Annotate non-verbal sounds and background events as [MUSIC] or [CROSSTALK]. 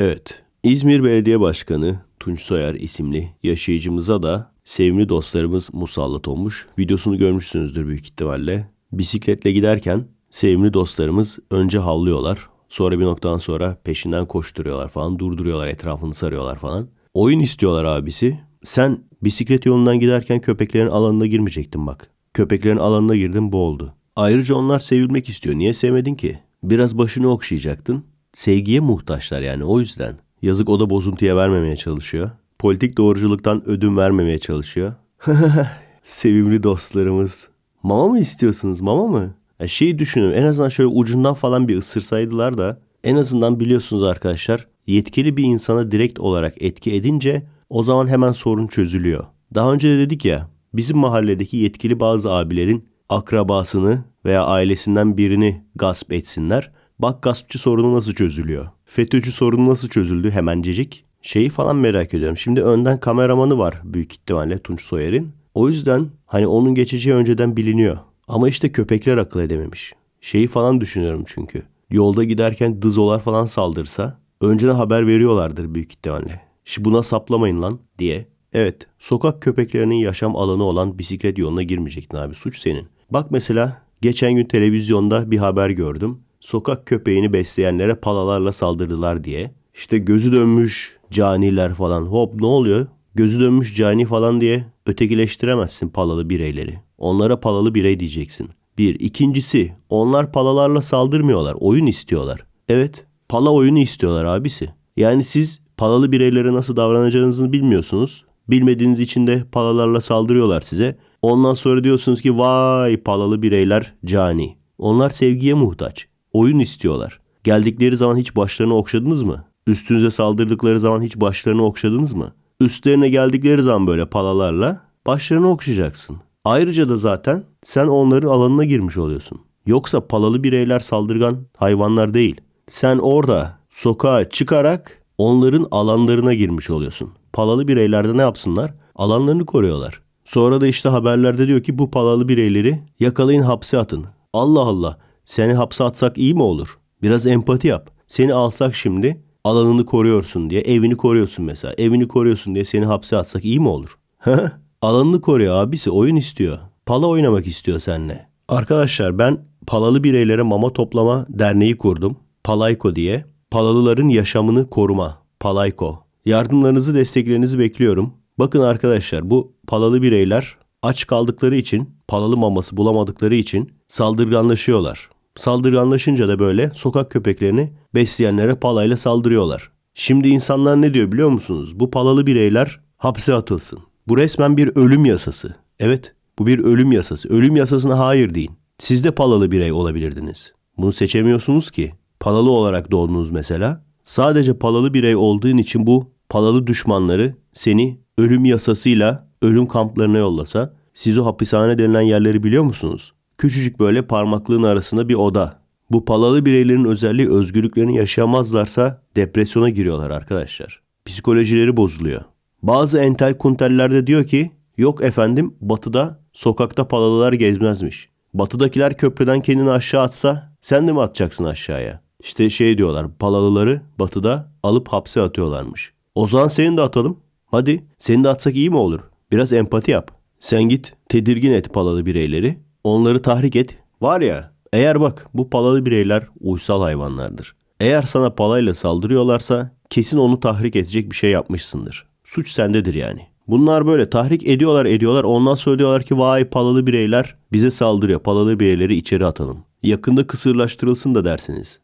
Evet. İzmir Belediye Başkanı Tunç Soyer isimli yaşayıcımıza da sevimli dostlarımız musallat olmuş. Videosunu görmüşsünüzdür büyük ihtimalle. Bisikletle giderken sevimli dostlarımız önce havlıyorlar. Sonra bir noktadan sonra peşinden koşturuyorlar falan. Durduruyorlar etrafını sarıyorlar falan. Oyun istiyorlar abisi. Sen bisiklet yolundan giderken köpeklerin alanına girmeyecektin bak. Köpeklerin alanına girdin bu oldu. Ayrıca onlar sevilmek istiyor. Niye sevmedin ki? Biraz başını okşayacaktın. Sevgiye muhtaçlar yani o yüzden. Yazık o da bozuntuya vermemeye çalışıyor. Politik doğruculuktan ödün vermemeye çalışıyor. [LAUGHS] Sevimli dostlarımız. Mama mı istiyorsunuz mama mı? Ya şeyi düşünün en azından şöyle ucundan falan bir ısırsaydılar da en azından biliyorsunuz arkadaşlar yetkili bir insana direkt olarak etki edince o zaman hemen sorun çözülüyor. Daha önce de dedik ya bizim mahalledeki yetkili bazı abilerin akrabasını veya ailesinden birini gasp etsinler. Bak gaspçı sorunu nasıl çözülüyor? FETÖ'cü sorunu nasıl çözüldü hemencecik? Şeyi falan merak ediyorum. Şimdi önden kameramanı var büyük ihtimalle Tunç Soyer'in. O yüzden hani onun geçeceği önceden biliniyor. Ama işte köpekler akıl edememiş. Şeyi falan düşünüyorum çünkü. Yolda giderken dızolar falan saldırsa önceden haber veriyorlardır büyük ihtimalle. Şimdi buna saplamayın lan diye. Evet sokak köpeklerinin yaşam alanı olan bisiklet yoluna girmeyecektin abi suç senin. Bak mesela geçen gün televizyonda bir haber gördüm. Sokak köpeğini besleyenlere palalarla saldırdılar diye. İşte gözü dönmüş caniler falan. Hop ne oluyor? Gözü dönmüş cani falan diye ötekileştiremezsin palalı bireyleri. Onlara palalı birey diyeceksin. Bir. ikincisi onlar palalarla saldırmıyorlar. Oyun istiyorlar. Evet pala oyunu istiyorlar abisi. Yani siz palalı bireylere nasıl davranacağınızı bilmiyorsunuz. Bilmediğiniz için de palalarla saldırıyorlar size. Ondan sonra diyorsunuz ki vay palalı bireyler cani. Onlar sevgiye muhtaç. Oyun istiyorlar. Geldikleri zaman hiç başlarını okşadınız mı? Üstünüze saldırdıkları zaman hiç başlarını okşadınız mı? Üstlerine geldikleri zaman böyle palalarla başlarını okşayacaksın. Ayrıca da zaten sen onların alanına girmiş oluyorsun. Yoksa palalı bireyler saldırgan hayvanlar değil. Sen orada sokağa çıkarak onların alanlarına girmiş oluyorsun. Palalı bireyler de ne yapsınlar? Alanlarını koruyorlar. Sonra da işte haberlerde diyor ki bu palalı bireyleri yakalayın hapse atın. Allah Allah seni hapse atsak iyi mi olur? Biraz empati yap. Seni alsak şimdi alanını koruyorsun diye evini koruyorsun mesela. Evini koruyorsun diye seni hapse atsak iyi mi olur? Alanını koruyor abisi oyun istiyor. Pala oynamak istiyor seninle. Arkadaşlar ben palalı bireylere mama toplama derneği kurdum. Palayko diye. Palalıların yaşamını koruma. Palayko. Yardımlarınızı desteklerinizi bekliyorum. Bakın arkadaşlar bu palalı bireyler aç kaldıkları için palalı maması bulamadıkları için saldırganlaşıyorlar. Saldırganlaşınca da böyle sokak köpeklerini besleyenlere palayla saldırıyorlar. Şimdi insanlar ne diyor biliyor musunuz? Bu palalı bireyler hapse atılsın. Bu resmen bir ölüm yasası. Evet, bu bir ölüm yasası. Ölüm yasasına hayır deyin. Siz de palalı birey olabilirdiniz. Bunu seçemiyorsunuz ki. Palalı olarak doğdunuz mesela. Sadece palalı birey olduğun için bu palalı düşmanları seni ölüm yasasıyla ölüm kamplarına yollasa, siz o hapishane denilen yerleri biliyor musunuz? Küçücük böyle parmaklığın arasında bir oda. Bu palalı bireylerin özelliği özgürlüklerini yaşayamazlarsa depresyona giriyorlar arkadaşlar. Psikolojileri bozuluyor. Bazı entel kunteller de diyor ki yok efendim batıda sokakta palalılar gezmezmiş. Batıdakiler köprüden kendini aşağı atsa sen de mi atacaksın aşağıya? İşte şey diyorlar palalıları batıda alıp hapse atıyorlarmış. O zaman seni de atalım. Hadi seni de atsak iyi mi olur? Biraz empati yap. Sen git tedirgin et palalı bireyleri. Onları tahrik et. Var ya eğer bak bu palalı bireyler uysal hayvanlardır. Eğer sana palayla saldırıyorlarsa kesin onu tahrik edecek bir şey yapmışsındır. Suç sendedir yani. Bunlar böyle tahrik ediyorlar ediyorlar ondan sonra diyorlar ki vay palalı bireyler bize saldırıyor. Palalı bireyleri içeri atalım. Yakında kısırlaştırılsın da dersiniz.